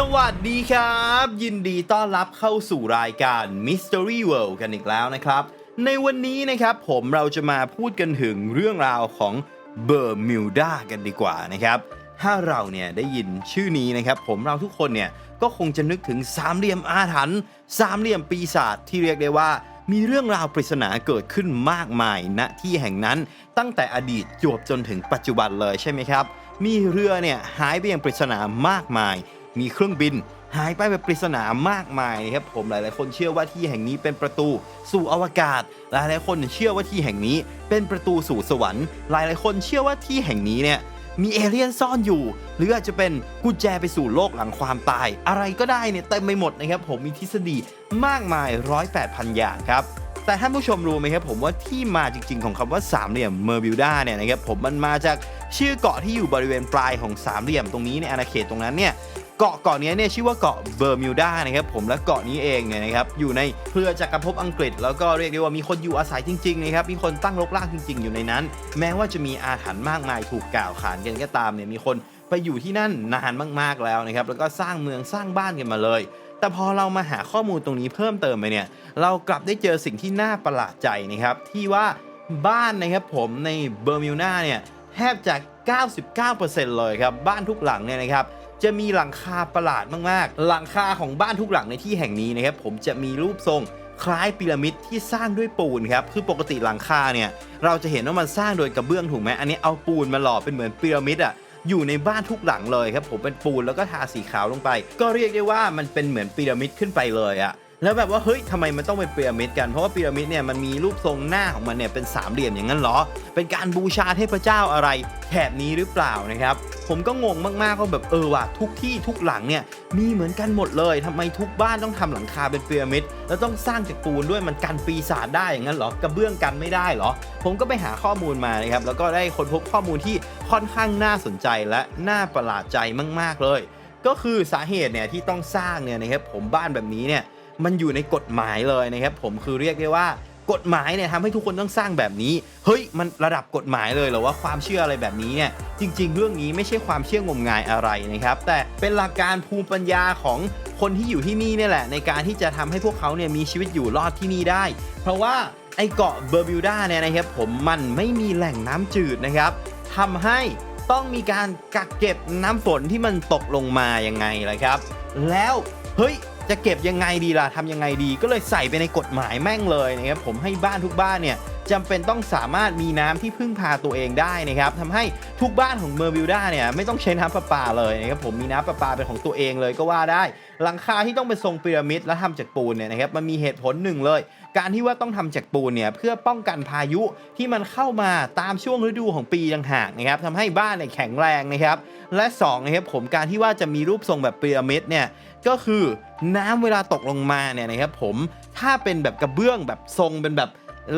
สวัสดีครับ ยินดีต้อนรับเข้าสู่รายการ Mystery World กันอีกแล้วนะครับ ในวันนี้นะครับผมเราจะมาพูดกันถึงเรื่องราวของเบอร์มิวดากันดีกว่านะครับถ้าเราเนี่ยได้ยินชื่อนี้นะครับ ผมเราทุกคนเนี่ยก็คงจะนึกถึงสามเหลี่ยมอาถรรพ์สามเหลี่ยมปีศาจที่เรียกได้ว่า มีเรื่องราวปริศนาเกิดขึ้นมากมายณที่แห่งนั้น ตั้งแต่อดีตจวบจนถึงปัจจุบันเลยใช่ไหมครับ มีเรือเนี่ยหายไปอย่างปริศนามากมาย มีเครื่องบิน หายไปแบบปริศนามากมายนะครับผมหลาย ๆ คนเชื่อว่าที่แห่งนี้เป็นประตูสู่อวกาศ หลาย ๆ คนเชื่อว่าที่แห่งนี้เป็นประตูสู่สวรรค์ หลาย ๆ คนเชื่อว่าที่แห่งนี้เนี่ยมีเอเลี่ยนซ่อนอยู่ หรืออาจจะเป็นกุญแจไปสู่โลกหลังความตาย อะไรก็ได้เนี่ยเต็มไปหมดนะครับผมมีทฤษฎีมากมายร้อยแปดพันอย่างครับแต่ท่านผู้ชมรู้ไหมครับผมว่าที่มาจริง ๆ ของคำว่าสามเหลี่ยมเมอร์บิวดาเนี่ยนะครับผมมันมาจากชื่อเกาะที่อยู่บริเวณปลายของสามเหลี่ยมตรงนี้ในอาณาเขตตรงนั้นเนี่ย เกาะเกาะนี้เนี่ยชื่อว่าเกาะเบอร์มิวดานะครับผมและเกาะนี้เองเนี่ยนะครับอยู่ในเครือจักรภพอังกฤษ แล้วก็เรียกได้ว่ามีคนอยู่อาศัยจริงๆนะครับมีคนตั้งรกรากจริง ๆ อยู่ในนั้น แม้ว่าจะมีอาถรรพ์มากมายถูกกล่าวขานกันก็ตามเนี่ยมีคนไปอยู่ที่นั่นนานมากๆแล้วนะครับแล้วก็สร้างเมืองสร้างบ้านกันมาเลย แต่พอเรามาหาข้อมูลตรงนี้เพิ่มเติมไปเนี่ยเรากลับได้เจอสิ่งที่น่าประหลาดใจนะครับที่ว่าบ้านนะครับผมในเบอร์มิวนาเนี่ยแทบจะ 99%เลยครับบ้านทุกหลังเนี่ยนะครับ จะมีหลังคาประหลาดมากๆ หลังคาของบ้านทุกหลังในที่แห่งนี้นะครับผมจะมีรูปทรงคล้ายพีระมิดที่สร้างด้วยปูนครับ คือปกติหลังคาเนี่ยเราจะเห็นว่ามันสร้างโดยกระเบื้องถูกไหมอันนี้เอาปูนมาหล่อเป็นเหมือนพีระมิดอะอยู่ในบ้านทุกหลังเลยครับผมเป็นปูนแล้วก็ทาสีขาวลงไป ก็เรียกได้ว่ามันเป็นเหมือนพีระมิดขึ้นไปเลยอะแล้วแบบว่าเฮ้ยทำไมมันต้องเป็นพีระมิดกัน เพราะว่าพีระมิดเนี่ยมันมีรูปทรงหน้าของมันเนี่ยเป็นสามเหลี่ยมอย่างนั้นเหรอ เป็นการบูชาเทพเจ้าอะไรแถบนี้หรือเปล่านะครับ ผมก็งงมากๆว่าแบบเออว่ะทุกที่ทุกหลังเนี่ยมีเหมือนกันหมดเลยทำไมทุกบ้านต้องทำหลังคาเป็นพีระมิดแล้วต้องสร้างจากปูนด้วยมันกันปีศาจได้อย่างนั้นเหรอกระเบื้องกันไม่ได้เหรอ ผมก็ไปหาข้อมูลมานะครับแล้วก็ได้ค้นพบข้อมูลที่ค่อนข้างน่าสนใจและน่าประหลาดใจมาก ๆเลย ก็คือสาเหตุเนี่ยที่ต้องสร้างเนี่ยนะครับผมบ้านแบบนี้เนี่ยมันอยู่ในกฎหมายเลยนะครับผมคือเรียกได้ว่า กฎหมายเนี่ยทำให้ทุกคนต้องสร้างแบบนี้ เฮ้ย มันระดับกฎหมายเลยเหรอว่าความเชื่ออะไรแบบนี้เนี่ย จริง ๆ เรื่องนี้ไม่ใช่ความเชื่องมงายอะไรนะครับ แต่เป็นหลักการภูมิปัญญาของคนที่อยู่ที่นี่เนี่ยแหละ ในการที่จะทำให้พวกเขาเนี่ยมีชีวิตอยู่รอดที่นี่ได้ เพราะว่าไอเกาะเบอร์บิวดาเนี่ยนะครับผมมันไม่มีแหล่งน้ำจืดนะครับทำให้ต้องมีการกักเก็บน้ำฝนที่มันตกลงมายังไงล่ะครับ แล้วเฮ้ย จะเก็บยังไงดีล่ะทำยังไงดี ก็เลยใส่ไปในกฎหมายแม่งเลยนะครับผมให้บ้านทุกบ้านเนี่ย จำเป็นต้องสามารถมีน้ำที่พึ่งพาตัวเองได้นะครับทำให้ทุกบ้านของเมอร์บิวดาเนี่ยไม่ต้องใช้น้ำประปาเลยนะครับผมมีน้ำประปาเป็นของตัวเองเลยก็ว่าได้ หลังคาที่ต้องเป็นทรงพีระมิดและทำจากปูนเนี่ยนะครับมันมีเหตุผลหนึ่งเลย การที่ว่าต้องทำจากปูนเนี่ยเพื่อป้องกันพายุที่มันเข้ามาตามช่วงฤดูของปีต่างหากนะครับทำให้บ้านเนี่ยแข็งแรงนะครับและสองนะครับผมการที่ว่าจะมีรูปทรงแบบพีระมิดเนี่ยก็คือน้ำเวลาตกลงมาเนี่ยนะครับผมถ้าเป็นแบบกระเบื้องแบบทรงเป็นแบบ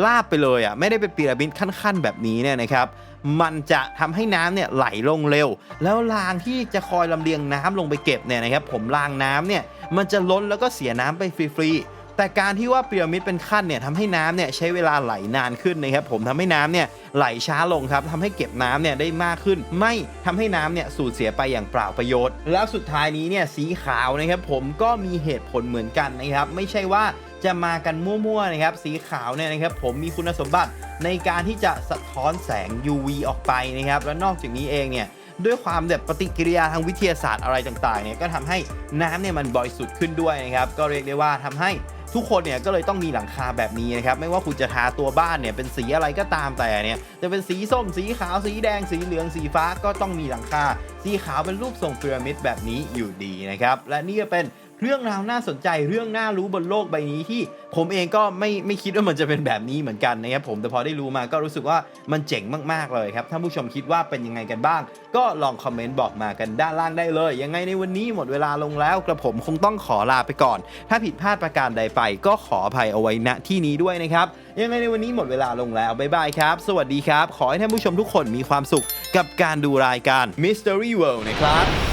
ลาบไปเลยอะไม่ได้เป็นพีระมิดขั้นๆ แบบนี้เนี่ยนะครับ มันจะทำให้น้ำเนี่ยไหลลงเร็ว แล้วรางที่จะคอยลำเลียงน้ำลงไปเก็บเนี่ยนะครับ ผมรางน้ำเนี่ยมันจะล้นแล้วก็เสียน้ำไปฟรีๆแต่การที่ว่าพีระมิดเป็นขั้นเนี่ยทำให้น้ำเนี่ยใช้เวลาไหลนานขึ้นนะครับ ผมทำให้น้ำเนี่ยไหลช้าลงครับทำให้เก็บน้ำเนี่ยได้มากขึ้น ไม่ทำให้น้ำเนี่ยสูญเสียไปอย่างเปล่าประโยชน์ แล้วสุดท้ายนี้เนี่ยสีขาวนะครับ ผมก็มีเหตุผลเหมือนกันนะครับ ไม่ใช่ว่า จะมากันมั่วๆนะครับ สีขาวเนี่ยนะครับผมมีคุณสมบัติในการที่จะสะท้อนแสง UV ออกไปนะครับ และนอกจากนี้เองเนี่ยด้วยความแบบปฏิกิริยาทางวิทยาศาสตร์อะไรต่างๆเนี่ยก็ทำให้น้ำเนี่ยมันบริสุทธิ์ขึ้นด้วยนะครับ ก็เรียกได้ว่าทำให้ทุกคนเนี่ยก็เลยต้องมีหลังคาแบบนี้นะครับ ไม่ว่าคุณจะทาตัวบ้านเนี่ยเป็นสีอะไรก็ตามแต่เนี่ยจะเป็นสีส้มสีขาวสีแดงสีเหลืองสีฟ้าก็ต้องมีหลังคา สีขาวเป็นรูปทรงพีระมิดแบบนี้อยู่ดีนะครับ และนี่ก็เป็น เรื่องราวน่าสนใจเรื่องน่ารู้บนโลกใบนี้ที่ผมเองก็ไม่ไม่คิดว่ามันจะเป็นแบบนี้เหมือนกันนะครับผมแต่พอได้รู้มาก็รู้สึกว่ามันเจ๋งมากๆเลยครับท่าผู้ชมคิดว่าเป็นยังไงกันบ้าง ก็ลองคอมเมนต์บอกมากันด้านล่างได้เลย ยังไงในวันนี้หมดเวลาลงแล้วกระผมคงต้องขอลาไปก่อน ถ้าผิดพลาดประการใดไป ก็ขออภัยเอาไว้ณที่นี้ด้วยนะครับยังไงในวันนี้หมดเวลาลงแล้วบ๊ายบายครับ สวัสดีครับ ขอให้ท่านผู้ชมทุกคนมีความสุขกับการดูรายการ Mystery World นะครับ